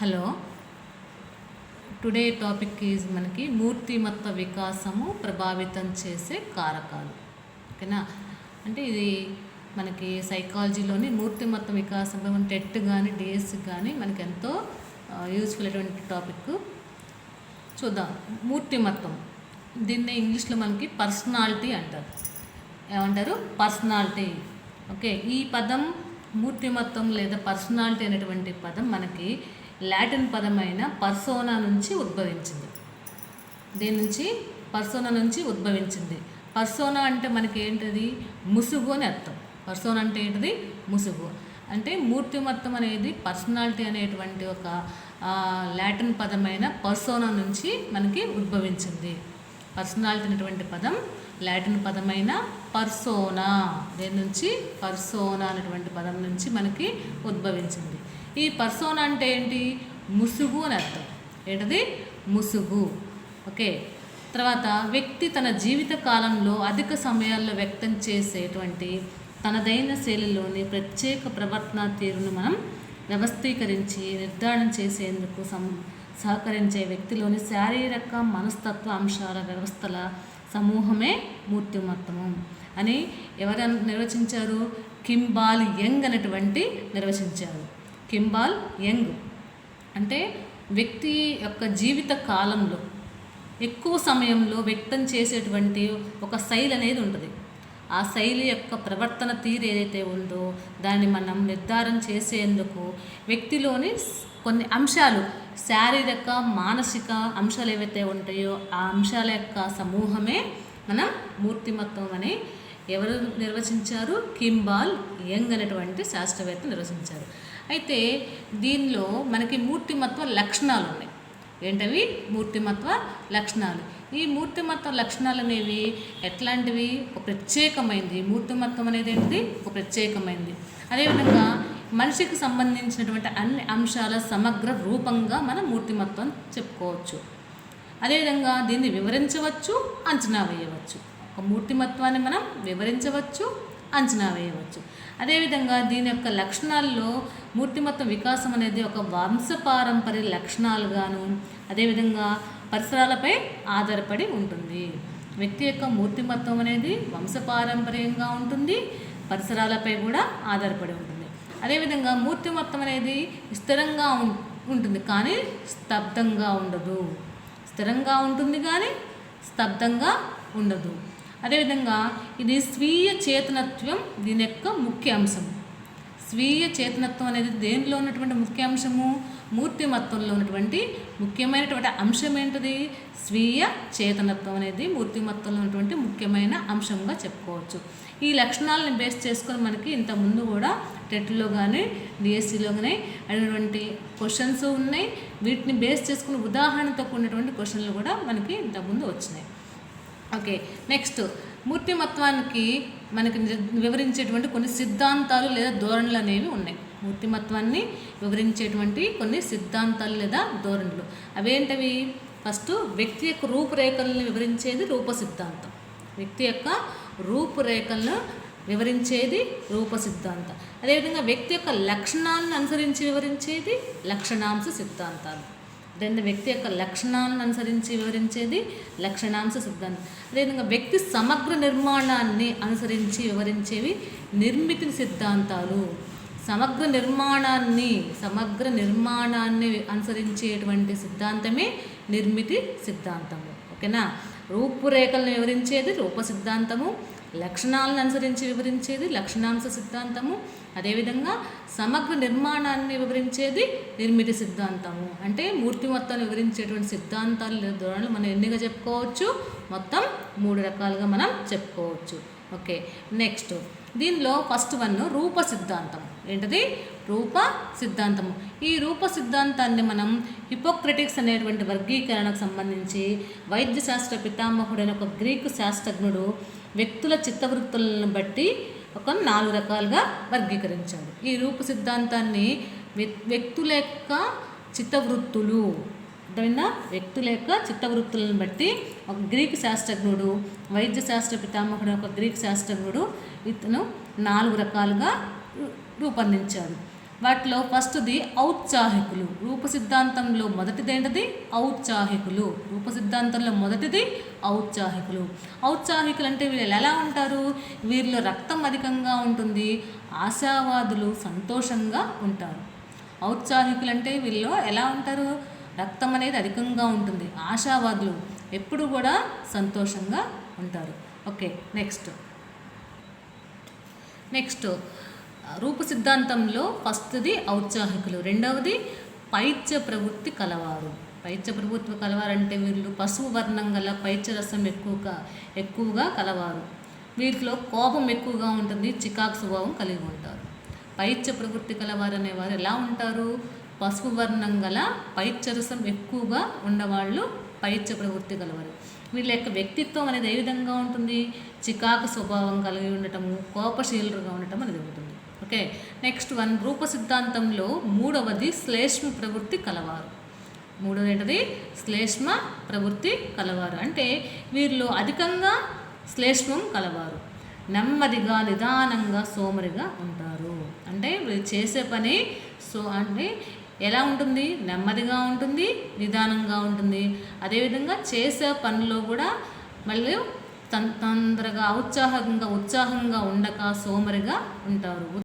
Hello. Today topic is మనకి మూర్తిమత్త వికాసము ప్రభావితం చేసే కారకాలు. ఓకేనా? అంటే ఇది మనకి సైకాలజీలోని మూర్తిమత్త వికాసం మన టెట్ కానీ డిఎస్ కానీ మనకి ఎంతో యూజ్ఫుల్ అటువంటి టాపిక్. చూద్దాం. మూర్తిమత్వం దీన్ని ఇంగ్లీష్లో మనకి పర్సనాలిటీ అంటారు. ఏమంటారు? పర్సనాలిటీ. ఓకే. ఈ పదం మూర్తిమత్వం లేదా పర్సనాలిటీ అనేటువంటి పదం మనకి లాటిన్ పదమైన పర్సోనా నుంచి ఉద్భవించింది. దీని నుంచి? పర్సోనా నుంచి ఉద్భవించింది. పర్సోనా అంటే మనకి ఏంటిది ముసుగు అని అర్థం. పర్సోనా అంటే ఏంటిది? ముసుగు. అంటే మూర్తిమత్వం అనేది పర్సనాలిటీ అనేటువంటి ఒక లాటిన్ పదమైన పర్సోనా నుంచి మనకి ఉద్భవించింది. పర్సనాలిటీ అనేటువంటి పదం లాటిన్ పదమైన పర్సోనా. దేని నుంచి? పర్సోనా అనేటువంటి పదం నుంచి మనకి ఉద్భవించింది. ఈ పర్సోన్ అంటే ఏంటి? ముసుగు అని అర్థం. ఏంటది? ముసుగు. ఓకే. తర్వాత వ్యక్తి తన జీవిత కాలంలో అధిక సమయాల్లో వ్యక్తం చేసేటువంటి తనదైన శైలిలోని ప్రత్యేక ప్రవర్తన తీరును మనం వ్యవస్థీకరించి నిర్ధారణ చేసేందుకు సం సహకరించే వ్యక్తిలోని శారీరక మనస్తత్వ అంశాల వ్యవస్థల సమూహమే మూర్తిమత్వము అని ఎవరు నిర్వచించారు? కింబాల్ యంగ్ అనేటువంటి నిర్వచించారు. Kimball Young. అంటే వ్యక్తి యొక్క జీవిత కాలంలో ఎక్కువ సమయంలో వ్యక్తం చేసేటువంటి ఒక శైలి అనేది ఉంటుంది. ఆ శైలి యొక్క ప్రవర్తన తీరు ఏదైతే ఉందో దాన్ని మనం నిర్ధారణ చేసేందుకు వ్యక్తిలోని కొన్ని అంశాలు శారీరక మానసిక అంశాలు ఏవైతే ఉంటాయో ఆ అంశాల యొక్క సమూహమే మనం మూర్తిమత్వం అని ఎవరు నిర్వచించారు? కింబాల్ యంగ్ అనేటువంటి శాస్త్రవేత్త నిర్వచించారు. అయితే దీనిలో మనకి మూర్తిమత్వ లక్షణాలు ఉన్నాయి ఏంటవి? మూర్తిమత్వ లక్షణాలు. ఈ మూర్తిమత్వ లక్షణాలు అనేవి ఎట్లాంటివి? ఒక ప్రత్యేకమైనది మూర్తిమత్వం అనేది ఏంటిది? ఒక ప్రత్యేకమైనది అదేవిధంగా మనిషికి సంబంధించినటువంటి అన్ని అంశాల సమగ్ర రూపంగా మనం మూర్తిమత్వం చెప్పుకోవచ్చు. అదేవిధంగా దీన్ని వివరించవచ్చు అంచనా వేయవచ్చు. ఒక మూర్తిమత్వాన్ని మనం వివరించవచ్చు అంచనా వేయవచ్చు. అదేవిధంగా దీని యొక్క లక్షణాల్లో మూర్తిమత్వ వికాసం అనేది ఒక వంశపారంపర్య లక్షణాలుగాను అదేవిధంగా పరిసరాలపై ఆధారపడి ఉంటుంది. వ్యక్తి యొక్క మూర్తిమత్వం అనేది వంశపారంపర్యంగా ఉంటుంది పరిసరాలపై కూడా ఆధారపడి ఉంటుంది. అదేవిధంగా మూర్తిమత్వం అనేది స్థిరంగా ఉం- ఉంటుంది కానీ స్తబ్దంగా ఉండదు. స్థిరంగా ఉంటుంది కానీ స్తబ్దంగా ఉండదు. అదేవిధంగా ఇది స్వీయ చేతనత్వం దీని యొక్క ముఖ్య అంశం. స్వీయ చేతనత్వం అనేది దేనిలో ఉన్నటువంటి ముఖ్య అంశము? మూర్తిమత్వంలో ఉన్నటువంటి ముఖ్యమైనటువంటి అంశం ఏంటిది? స్వీయ చేతనత్వం అనేది మూర్తిమత్వంలో ఉన్నటువంటి ముఖ్యమైన అంశంగా చెప్పుకోవచ్చు. ఈ లక్షణాలను బేస్ చేసుకొని మనకి ఇంత ముందు కూడా టెట్లో కానీ డిఎస్సిలో కానీ అడిగినటువంటి క్వశ్చన్స్ ఉన్నాయి. వీటిని బేస్ చేసుకుని ఉదాహరణతో కూడినటువంటి క్వశ్చన్లు కూడా మనకి ఇంతకుముందు వచ్చినాయి. Okay next. మూర్తిమత్వానికి మనకి ని- వివరించేటువంటి కొన్ని సిద్ధాంతాలు లేదా ధోరణులు అనేవి ఉన్నాయి. మూర్తిమత్వాన్ని వివరించేటువంటి కొన్ని సిద్ధాంతాలు లేదా ధోరణులు. అవేంటవి? ఫస్ట్ వ్యక్తి యొక్క రూపురేఖలను వివరించేది రూప సిద్ధాంతం. వ్యక్తి యొక్క రూపురేఖలను వివరించేది రూప సిద్ధాంతం. అదేవిధంగా వ్యక్తి యొక్క లక్షణాలను అనుసరించి వివరించేది లక్షణాంశ సిద్ధాంతాలు. రెండు వ్యక్తి యొక్క లక్షణాలను అనుసరించి వివరించేది లక్షణాంశ సిద్ధాంతం. అదేవిధంగా వ్యక్తి సమగ్ర నిర్మాణాన్ని అనుసరించి వివరించేవి నిర్మితి సిద్ధాంతాలు. సమగ్ర నిర్మాణాన్ని సమగ్ర నిర్మాణాన్ని అనుసరించేటువంటి సిద్ధాంతమే నిర్మితి సిద్ధాంతము. ఓకేనా? రూపురేఖలను వివరించేది రూప సిద్ధాంతము. లక్షణాలను అనుసరించి వివరించేది లక్షణాంశ సిద్ధాంతము. అదేవిధంగా సమగ్ర నిర్మాణాన్ని వివరించేది నిర్మితి సిద్ధాంతము. అంటే మూర్తిమత్వాన్ని వివరించేటువంటి సిద్ధాంతాలు ధోరణులు మనం ఎన్నిగా చెప్పుకోవచ్చు? మొత్తం మూడు రకాలుగా మనం చెప్పుకోవచ్చు. Okay next. దీనిలో ఫస్ట్ వన్ రూప సిద్ధాంతం. ఏంటది? రూప సిద్ధాంతము. ఈ రూప సిద్ధాంతాన్ని మనం హిపోక్రటిక్స్ అనేటువంటి వర్గీకరణకు సంబంధించి వైద్య శాస్త్ర పితామహుడైన ఒక గ్రీకు శాస్త్రజ్ఞుడు వ్యక్తుల చిత్తవృత్తులను బట్టి ఒక నాలుగు రకాలుగా వర్గీకరించాడు. ఈ రూప సిద్ధాంతాన్ని వ్యక్తుల యొక్క చిత్తవృత్తులు అర్థమైందా? వ్యక్తుల యొక్క చిత్తవృత్తులను బట్టి ఒక గ్రీక్ శాస్త్రజ్ఞుడు వైద్య శాస్త్ర పితామహుడు ఒక గ్రీక్ శాస్త్రజ్ఞుడు ఇతను నాలుగు రకాలుగా రూపొందించాడు. వాటిలో ఫస్ట్ది ఔత్సాహికులు. రూప సిద్ధాంతంలో మొదటిది ఏంటది ఔత్సాహికులు. రూప సిద్ధాంతంలో మొదటిది ఔత్సాహికులు. ఔత్సాహికులు అంటే వీళ్ళు ఎలా ఉంటారు? వీరిలో రక్తం అధికంగా ఉంటుంది. ఆశావాదులు సంతోషంగా ఉంటారు. ఔత్సాహికులు అంటే వీళ్ళు ఎలా ఉంటారు? రక్తం అనేది అధికంగా ఉంటుంది. ఆశావాదులు ఎప్పుడు కూడా సంతోషంగా ఉంటారు. Okay next. నెక్స్ట్ రూప సిద్ధాంతంలో ఫస్ట్ది ఔత్సాహికులు రెండవది పైత్య ప్రవృత్తి కలవారు. పైత్య ప్రభుత్వ కలవారు అంటే వీళ్ళు పశువు వర్ణం గల పైత్య రసం ఎక్కువగా ఎక్కువగా కలవారు. వీటిలో కోపం ఎక్కువగా ఉంటుంది చికాకు స్వభావం కలిగి ఉంటారు. పైత్య ప్రవృత్తి కలవారు అనేవారు ఎలా ఉంటారు? పసుపు వర్ణం గల పైత్యరసం ఎక్కువగా ఉన్నవాళ్ళు పైత్య ప్రవృత్తి గలవారు వీళ్ళ యొక్క వ్యక్తిత్వం అనేది ఏ విధంగా ఉంటుంది? చికాకు స్వభావం కలిగి ఉండటము కోపశీలుగా ఉండటం అనేది ఉంటుంది. ఓకే నెక్స్ట్ వన్ రూప సిద్ధాంతంలో మూడవది శ్లేష్మ ప్రవృత్తి కలవారు. మూడవది ఏంటది శ్లేష్మ ప్రవృత్తి కలవారు. అంటే వీరిలో అధికంగా శ్లేష్మం కలవారు. నెమ్మదిగా నిదానంగా సోమరిగా ఉంటారు. అంటే వీరు చేసే పని సో అంటే ఎలా ఉంటుంది? నెమ్మదిగా ఉంటుంది నిదానంగా ఉంటుంది. అదేవిధంగా చేసే పనిలో కూడా మళ్ళీ తొందరగా ఉత్సాహంగా ఉత్సాహంగా ఉండక సోమరిగా ఉంటారు.